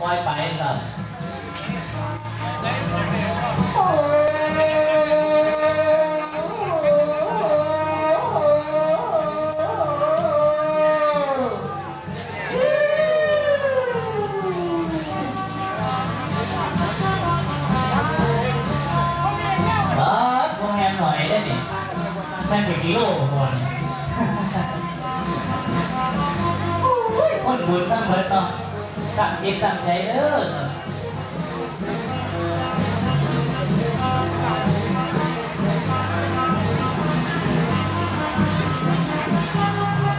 ปล่อยไปครับเออพวก แฮมหน่อยได้นี่แม่งเป็นกิโลก่อนคนบุญตั้งเบิดเนาะตั้งจิตตั้งใจเด้อ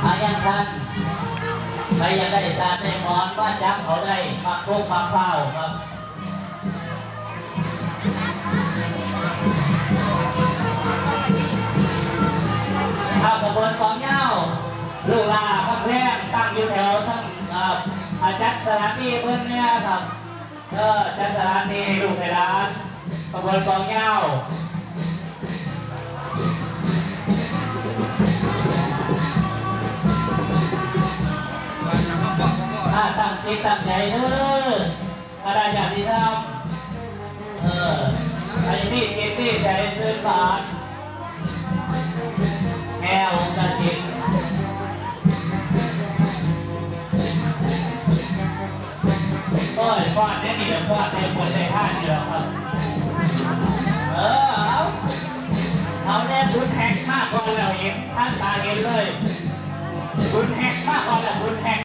อายังทันใครยังได้สารได้มอนว่าจับเขาได้ฟักโคกฟักเปล่าครับข้าวกระบวนของเงาลูกลาพักแรกตั้งอยู่แถว จัดสถานที่เพื่อนเนี่ยครับเออจัดสถานที่ลูกในร้านกระบวนของเงาถ้าตั้งจิตตั้งใจเด้ออะไรอย่างที่ทำเออไอ้ที่กินที่ใจซื้อบาท ก็ฟาดได้ดีฟาดได้คนได้ห้าเดียวครับเออเอาเอาแน่คุณแฮกมากกว่าเราเองท่านตาเห็นเลยคุณแฮกมากกว่าเราคุณแฮก